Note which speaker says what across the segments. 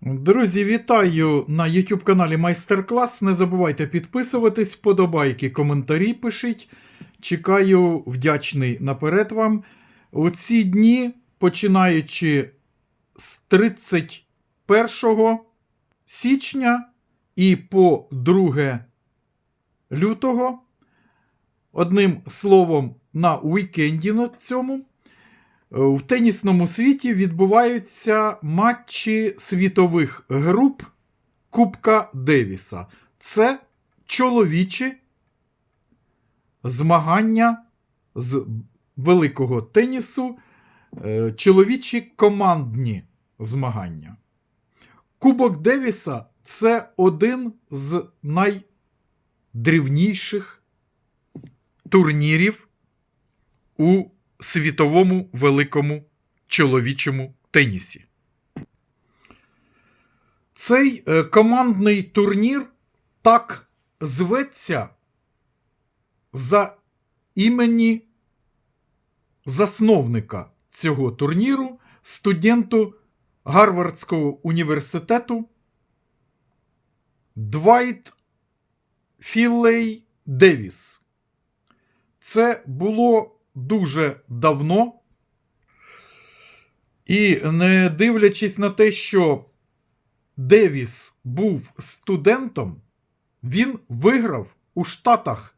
Speaker 1: Друзі, вітаю на YouTube каналі Майстер-клас. Не забувайте підписуватись, вподобайки, коментарі пишіть. Чекаю, вдячний наперед вам. У ці дні, починаючи з 31 січня і по 2 лютого, одним словом, на уікенді на цьому. В тенісному світі відбуваються матчі світових груп Кубка Девіса. Це чоловічі змагання з великого тенісу, е, чоловічі командні змагання. Кубок Девіса це один з найдрівніших турнірів у світовому великому чоловічому тенісі. Цей е, командний турнір так зветься за імені засновника цього турніру, студенту Гарвардського університету Двайт Філлей Девіс. Це було дуже давно. І не дивлячись на те, що Девіс був студентом, він виграв у Штатах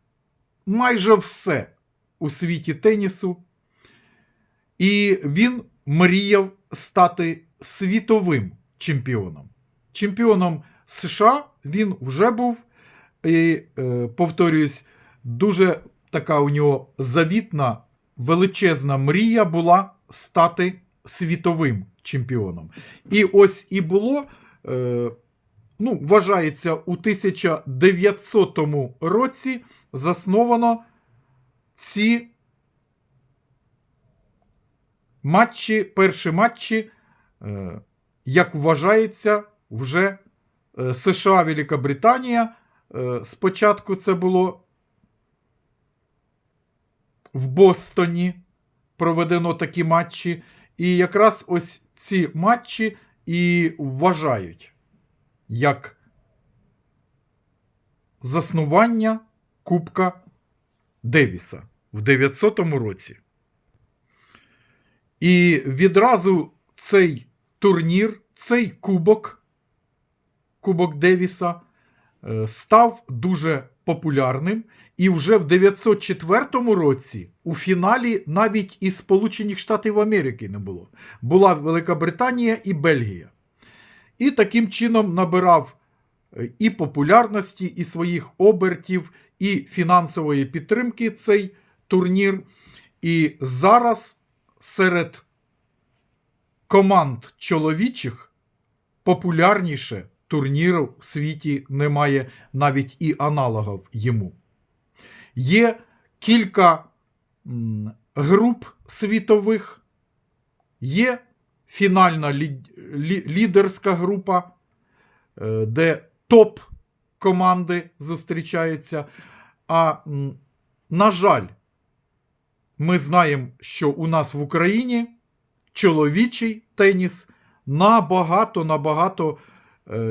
Speaker 1: майже все у світі тенісу. І він мріяв стати світовим чемпіоном. Чемпіоном США він вже був, і, е, повторююсь, дуже така у нього завітна величезна мрія була стати світовим чемпіоном. І ось і було, е, ну, вважається, у 1900 році засновано ці матчі, перші матчі, е, як вважається, вже е, США, Великобританія. Е, спочатку це було в Бостоні проведено такі матчі. І якраз ось ці матчі і вважають як заснування Кубка Девіса в 900 році. І відразу цей турнір, цей кубок, Кубок Девіса, е, став дуже популярним. І вже в 904 році у фіналі навіть і Сполучених Штатів Америки не було. Була Велика Британія і Бельгія. І таким чином набирав е, і популярності, і своїх обертів, і фінансової підтримки цей турнір. І зараз серед команд чоловічих популярніше турніру в світі немає навіть і аналогів йому. Є кілька груп світових, є фінальна лі, лі, лідерська група, е, де топ команди зустрічаються. А, на жаль, ми знаємо, що у нас в Україні чоловічий теніс набагато набагато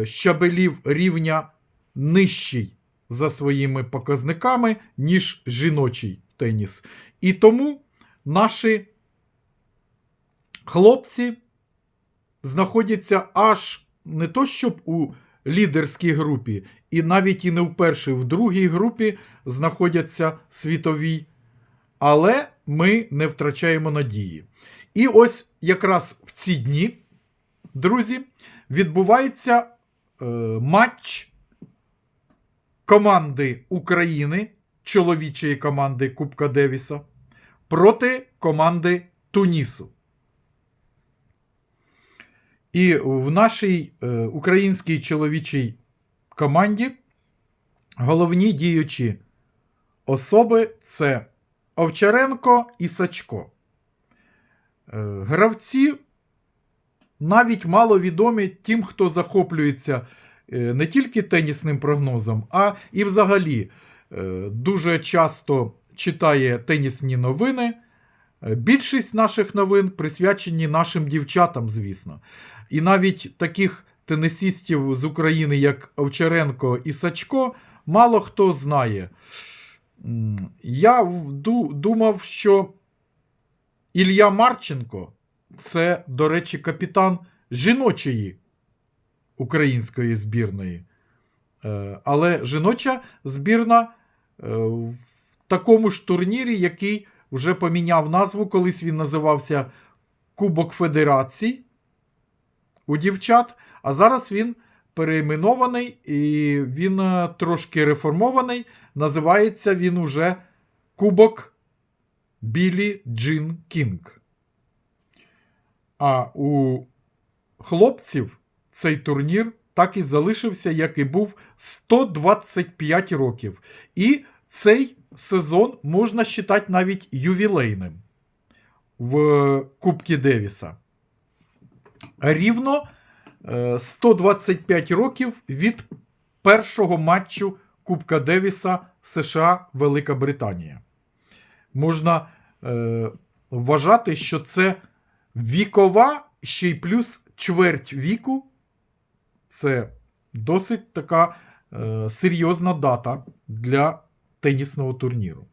Speaker 1: щабелів рівня нижчий за своїми показниками, ніж жіночий теніс. І тому наші хлопці знаходяться аж не то, щоб у лідерській групі, і навіть і не в першій, в другій групі знаходяться світові. Але ми не втрачаємо надії. І ось якраз в ці дні, друзі, відбувається е, матч команди України, чоловічої команди Кубка Девіса, проти команди Тунісу. І в нашій е, українській чоловічій команді головні діючі особи це Овчаренко і Сачко. Е, гравці навіть мало відомі тим, хто захоплюється е, не тільки тенісним прогнозом, а і взагалі е, дуже часто читає тенісні новини. Е, Більшість наших новин присвячені нашим дівчатам, звісно. І навіть таких тенісістів з України, як Овчаренко і Сачко, мало хто знає. Я думав, що Ілля Марченко це, до речі, капітан жіночої української збірної. Е, Але жіноча збірна е, в такому ж турнірі, який вже поміняв назву, колись він називався Кубок Федерацій у дівчат, а зараз він перейменований і він е, трошки реформований. Називається він уже Кубок Білі Джин Кінг. А у хлопців цей турнір так і залишився, як і був 125 років. І цей сезон можна вважати навіть ювілейним в Кубці Девіса. Рівно е, 125 років від першого матчу Кубка Девіса США Велика Британія. Можна е, вважати, що це вікова, ще й плюс чверть віку. Це досить така е, серйозна дата для тенісного турніру.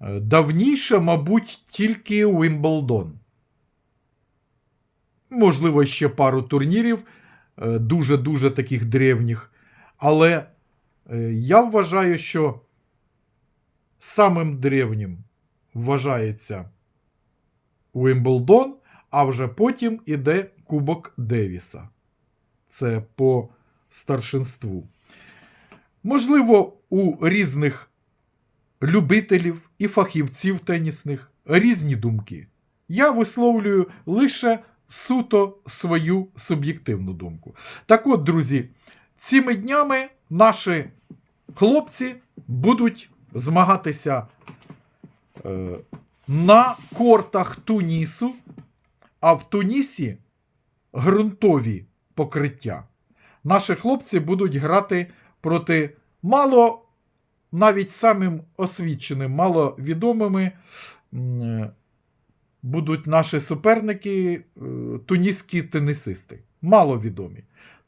Speaker 1: Е, Давніше, мабуть, тільки Уімблдон. Можливо, ще пару турнірів, е, дуже-дуже таких древніх. Але е, я вважаю, що самим древнім вважається Уімблдон, а вже потім іде Кубок Девіса. Це по старшинству. Можливо, у різних любителів і фахівців тенісних різні думки. Я висловлюю лише суто свою суб'єктивну думку. Так от, друзі, цими днями наші хлопці будуть змагатися е, на кортах Тунісу, а в Тунісі ґрунтові покриття. Наші хлопці будуть грати проти мало навіть самим освіченим, маловідомими будуть наші суперники, е, туніські тенісисти. Маловідомі.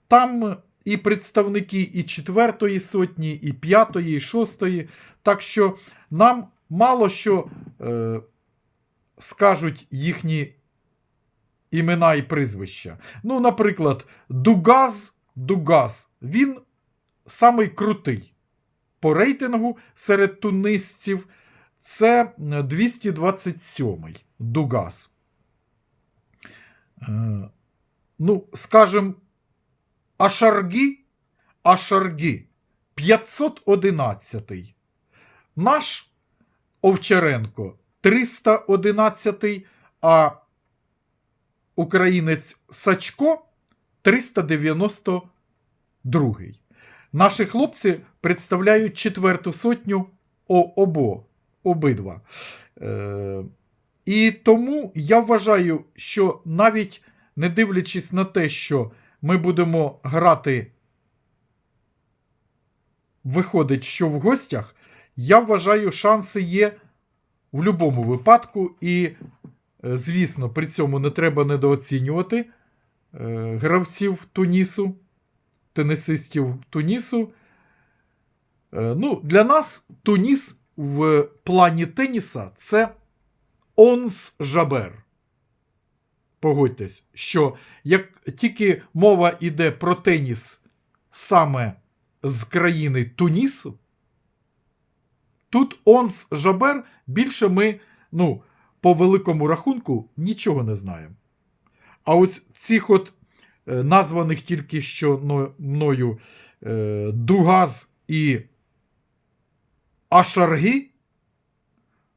Speaker 1: Там і представники і четвертої сотні, і п'ятої, і шостої. Так що нам мало що е, скажуть їхні імена і прізвища. Ну, наприклад, Дугаз, Дугаз, він самий крутий по рейтингу серед тунисців. Це 227-й Дугас. Е, ну, скажем, Ашаргі, Ашаргі 511. Наш Овчаренко 311, а українець Сачко 392. Наші хлопці представляють четверту сотню о, обидва. Е, і тому я вважаю, що навіть не дивлячись на те, що ми будемо грати, виходить, що в гостях, я вважаю, шанси є в будь-якому випадку. І, е, звісно, при цьому не треба недооцінювати е, гравців Тунісу, тенісистів Тунісу. Е, Ну, для нас Туніс в плані теніса це онс жабер. Погодьтесь, що як тільки мова йде про теніс саме з країни Тунісу, тут онс жабер більше ми, ну, по великому рахунку, нічого не знаємо. А ось цих от е, названих тільки що мною е, Дугаз і Ашарги,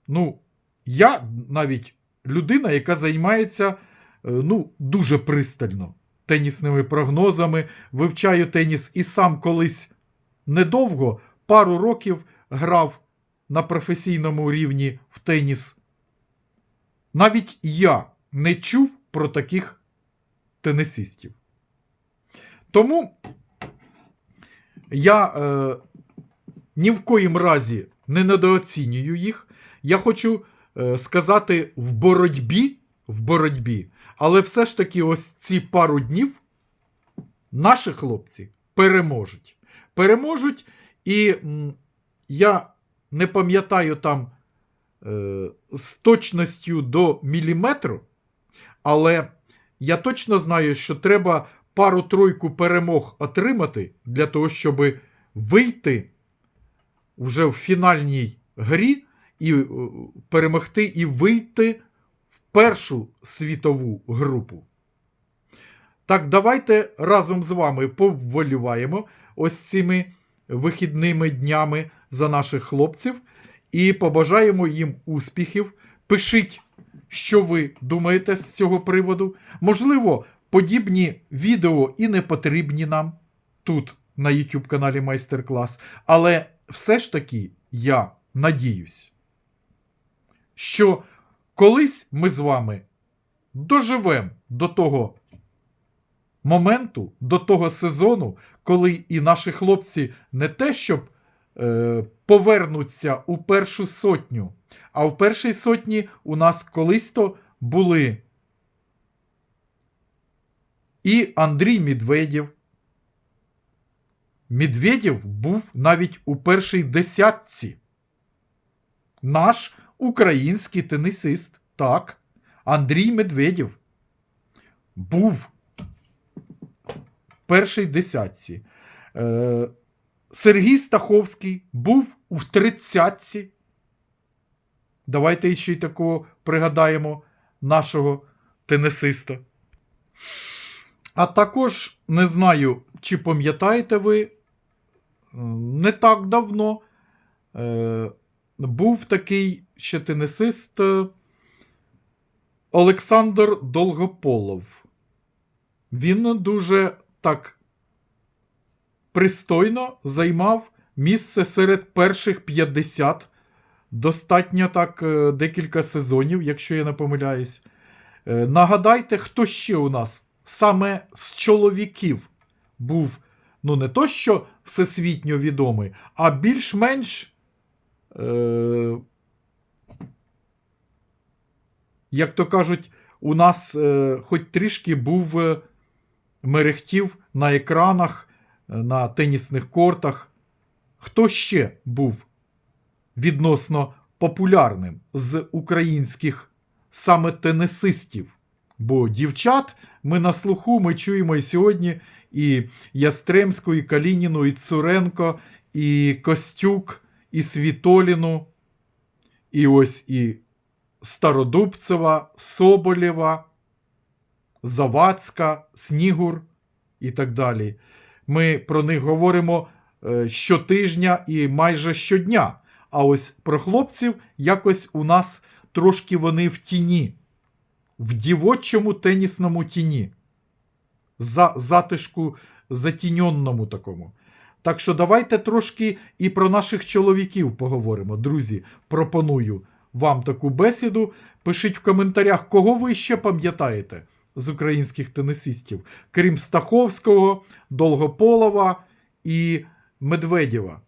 Speaker 1: ну, я навіть людина, яка займається е, ну, дуже пристально тенісними прогнозами, вивчаю теніс і сам колись недовго, пару років грав на професійному рівні в теніс. Навіть я не чув про таких тенісистів. Тому я е, ні в коїм разі не недооцінюю їх. Я хочу е, сказати в боротьбі, в боротьбі, але все ж таки, ось ці пару днів наші хлопці переможуть. Переможуть, і м, я не пам'ятаю там е, з точністю до міліметру, але я точно знаю, що треба пару-тройку перемог отримати для того, щоб вийти вже в фінальній грі і е, перемогти і вийти в першу світову групу. Так, давайте разом з вами поволіваємо ось цими вихідними днями за наших хлопців і побажаємо їм успіхів. Пишіть, що ви думаєте з цього приводу. Можливо, подібні відео і не потрібні нам тут, на YouTube каналі Майстер-клас. Але все ж таки я надіюсь, що колись ми з вами доживемо до того моменту, до того сезону, коли і наші хлопці не те, щоб е, повернуться у першу сотню, а в першій сотні у нас колись то були і Андрій Медведєв. Медведєв був навіть у першій десятці. Наш український тенісист, так, Андрій Медведєв був першій десятці. Е, Сергій Стаховський був у тридцятці. Давайте ще й такого пригадаємо нашого тенісиста. А також не знаю, чи пам'ятаєте ви, е, не так давно е, був такий ще тенісист е, Олександр Долгополов. Він дуже так пристойно займав місце серед перших 50. Достатньо так е, декілька сезонів, якщо я не помиляюсь. Е, Нагадайте, хто ще у нас саме з чоловіків був, ну, не то що всесвітньо відомий, а більш-менш, е, як то кажуть, у нас е, хоч трішки був е, мерехтів на екранах, е, на тенісних кортах. Хто ще був відносно популярним з українських саме тенісистів? Бо дівчат ми на слуху ми чуємо і сьогодні і Ястремську, і Калініну, і Цуренко, і Костюк, і Світоліну, і ось і Стародубцева, Соболєва, Завадська, Снігур і так далі. Ми про них говоримо е, щотижня і майже щодня. А ось про хлопців якось у нас трошки вони в тіні в дівочому тенісному тіні. За, затишку затіньонному такому. Так що давайте трошки і про наших чоловіків поговоримо. Друзі, пропоную вам таку бесіду. Пишіть в коментарях, кого ви ще пам'ятаєте з українських тенісистів, крім Стаховського, Долгополова і Медведєва.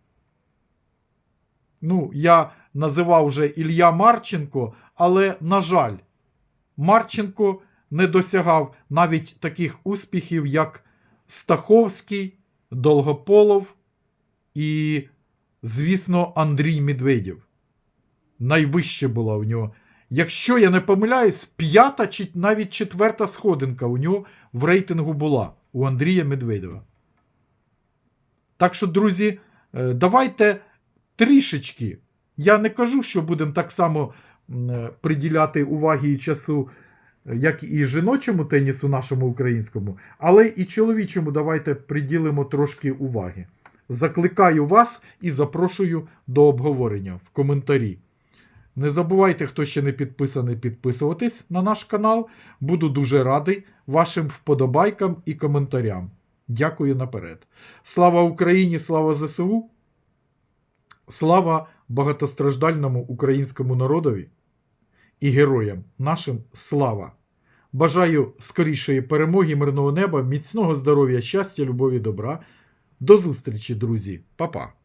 Speaker 1: Ну, я називав вже Ілля Марченко, але, на жаль, Марченко не досягав навіть таких успіхів, як Стаховський, Долгополов і, звісно, Андрій Медведєв. Найвище була у нього. Якщо я не помиляюсь, п'ята чи навіть четверта сходинка у нього в рейтингу була у Андрія Медведєва. Так що, друзі, е, давайте трішечки. Я не кажу, що будемо так само е, приділяти уваги і часу, е, як і жіночому тенісу нашому українському, але і чоловічому давайте приділимо трошки уваги. Закликаю вас і запрошую до обговорення в коментарі. Не забувайте, хто ще не підписаний, підписуватись на наш канал. Буду дуже радий вашим вподобайкам і коментарям. Дякую наперед. Слава Україні! Слава ЗСУ! Слава багатостраждальному українському народові і героям нашим слава! Бажаю скорішої перемоги, мирного неба, міцного здоров'я, щастя, любові, добра. До зустрічі, друзі, Па-па!